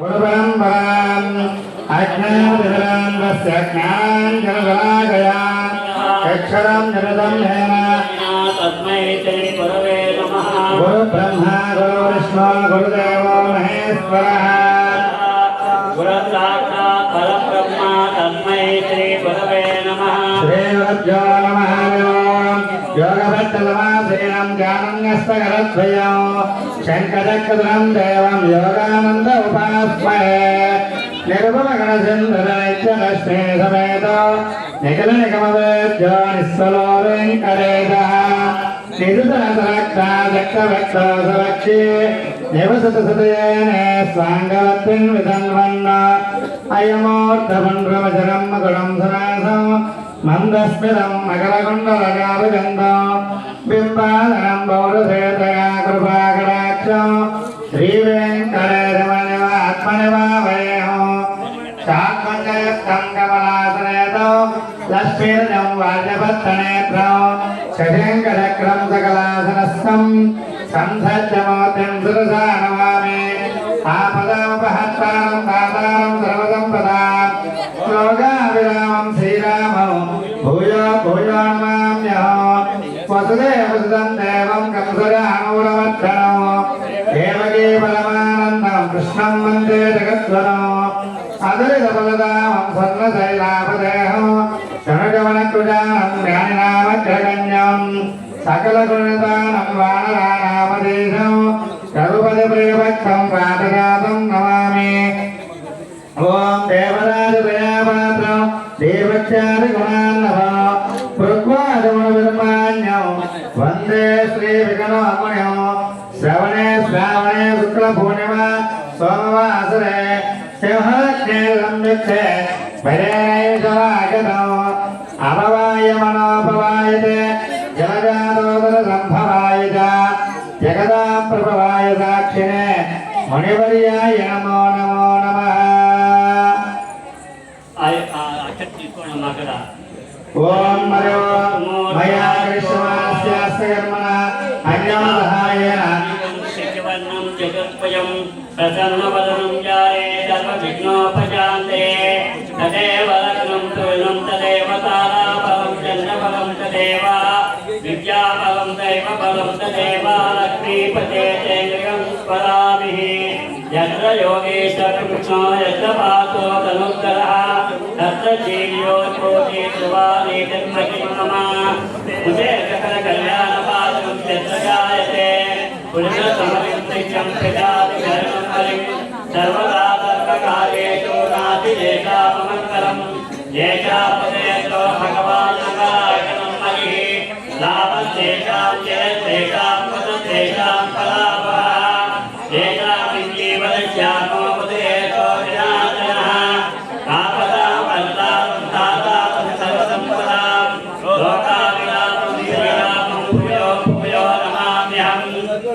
गुरुपरम्पराम् अज्ञानविधरान् वस्य ज्ञानाञ्जनशलाकया अक्षरं जगदं हेन तस्मै श्री गुरवे नमः गुरुब्रह्मा गुरुविष्णु गुरुदेवो महेश्वरः गुरुसाक्षात् परब्रह्मा तस्मै श्री गुरवे नमः श्रीगुरुभ्यो नमः యోగినం గానంగస్తగరద్వయం శంకచక్రం దేవం యోగానంద ఉపాస్మహే. నిర్మల గణసింధనైత్యదశ్రీ సమేత నిఖిల నిగమవేద్యో నిస్సలోరేంకరేద నిరుతరక్తాజక్తవక్తరక్షి నివసత మగుణం సనాసం మందస్మిరం మకరకుండలగాభిగంధ బింబాదనం పౌరసేతగా కృపాకరాక్షం శ్రీవేంకటేశమనివ ఆత్మనివాహం శాక్మంజయుక్తం కమలాసనేతో లక్ష్మీర్జం వాజపత్తనేత్రం శశంకరక్రం సకలాసనస్థం సంధ సుర అనురవక్షణం దేవకీ పరమానందం కృష్ణం వందే జగద్వరం అదరిత ఫలదామం సర్వ శైలాపదేహం శనగమనకృజానం సకల గుణతానం వానరానామదేశం. రఘుపతి ప్రేమక్షం ప్రాతగా పూర్ణిమ సోమవాసరే సింహలక్ష్మీరంభిక్షే భరేణైశ్వరాగతం అపవాయ మనోపవాయత జలజాతోదర సంభవాయత జగదా ప్రభవాయ సాక్షిణే మునివర్యాయ నమో నమో నమ ఓం మరో మయా కృష్ణమాస్యాస్త కర్మణ అన్యమదః జగత్పయం ప్రసన్నవదనం జాయే సర్వవిఘ్నోపశాంతే తదేవ లగ్నం తులం తదేవ తారాబలం చంద్రబలం తదేవ విద్యాబలం దైవ బలం తదేవ లక్ష్మీపతే తేంద్రియం స్మరామి యత్ర యోగేశ్వర కృష్ణో యత్ర పాతో తనుత్తరః తత్ర జీవ్యో కోటి ధ్రువాని జన్మకి మమ ఉదే సకల కళ్యాణ పాదం యత్ర జాయతే పురుషసమవిత్తికం సర్వదా సర్వకార్యేషు నాతి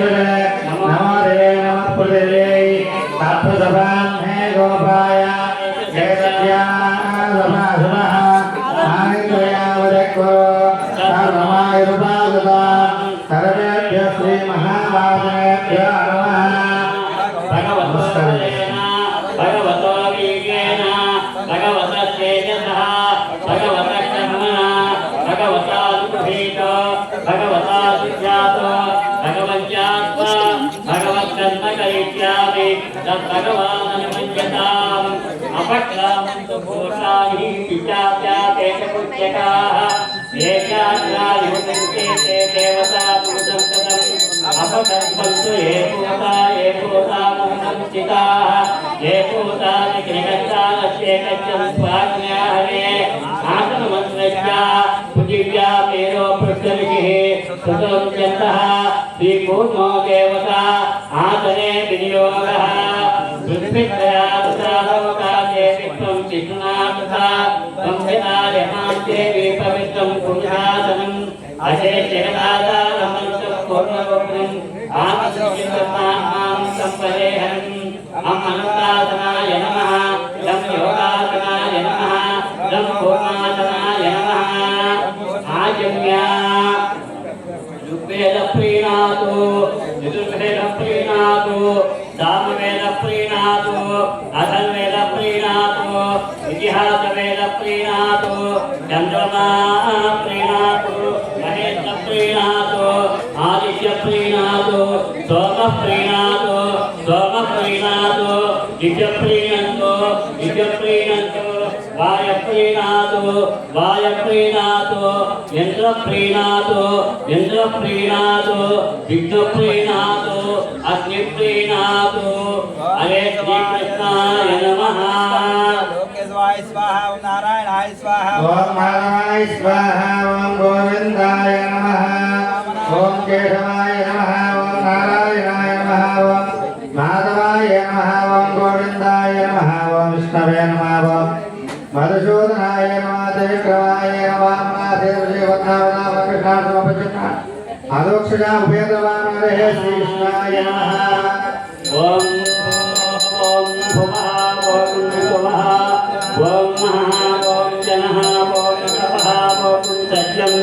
Amen. భగవత్కర్మకైత్యామి తద్భగవాననుమన్యతాం అపక్రామంతు భూషాని పిచాప్యాపేషపుత్యకాः ఏకాగ్రాయుక్తే దేవతా పురుషం తదం. కల్పంతు ఏ పూత ఏ పూత ముంచితా స్వాజ్ఞాహరే పృథివ్యా శ్రీకూర్మో దేవత ఆసనే వినియోగः పృథ్వీత్రయా దశాలోకాదే విశ్వం విష్ణునా తథా సంహితాయమాం దేవి పవిత్రం పురుషాసనం అశేషగదాదారమంతం పూర్ణగోపురం ఆమసిద్ధాం సంపరేహం అమనంతాసనాయ నమః. లం యోగాసనాయ నమః. లం పూర్ణాసనాయ నమః. ఆజమ్యా ఋగ్వేద ప్రీణాతు యజుర్వేద ప్రీణాతు సామవేద ప్రీణాతు అథర్వేద ప్రీణాతు ఇతిహాస వేద ప్రీణాతు చంద్రమా ప్రీణాతు మహేంద్ర ప్రీణాతు ఆదిత్య ప్రీణాతు సోమ ప్రీణాతు సోమ ప్రీణాతు నిజ ప్రీణంతో నిజ ప్రీణంతో వాయ ప్రీణాతు వాయ ప్రీణాతు. ఇంద్ర ప్రీణాతు ఇంద్ర ప్రీణాతు విఘ్న ప్రీణాతు అగ్ని ప్రీణాతు హరే శ్రీకృష్ణాయ నమః. లోకేశ్వాయ స్వాహ ఓం నారాయణాయ స్వాహ. ఓం మాధవాయ స్వాహ ఓం అదోక్షజా ఉపేతవానరే శ్రీకృష్ణాయ నమః. ఓం ఓం భువః ఓం భువః ఓం మహా ఓం జనః ఓం తపః ఓం సత్యం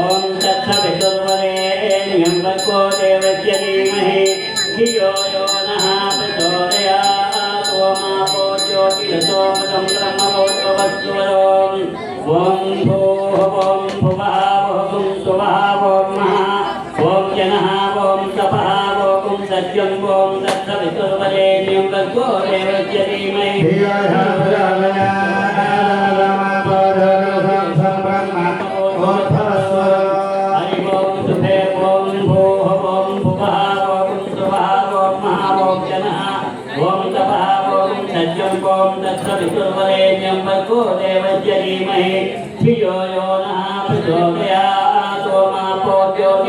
ఓం తత్సవితుర్వరేణ్యం భర్గో దేవస్య ధీమహి ధియో యో నః ప్రచోదయాత్ ఓం భూః ఓం భువః ఓం సువః దత్తవితుర్వరేణ్యం భర్గో దేవస్య ధీమహి హరి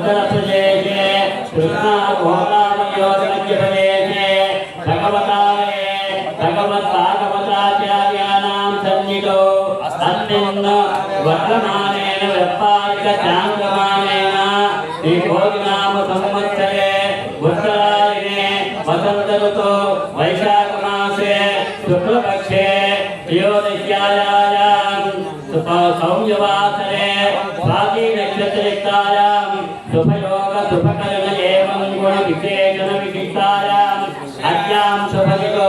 వెంకటాచలాతు ఉత్తరప్రదేశే కృష్ణా గోదావరియోర్మధ్యప్రదేశే భగవతారే భగవద్భాగవతాచార్యాణాం సన్నిధౌ అస్మిన్ వర్తమానేన శుభయోగ శుభకరణ ఏవం గుణ విశేషణ విశిష్టాయాం. అద్యాం శుభగితో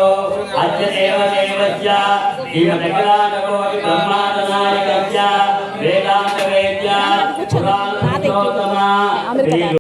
అద్య దేవ దేవస్య జీవనగరానకోటి బ్రహ్మాండ నాయకస్య వేదాంత వేద్య పురాణ పురుషోత్తమ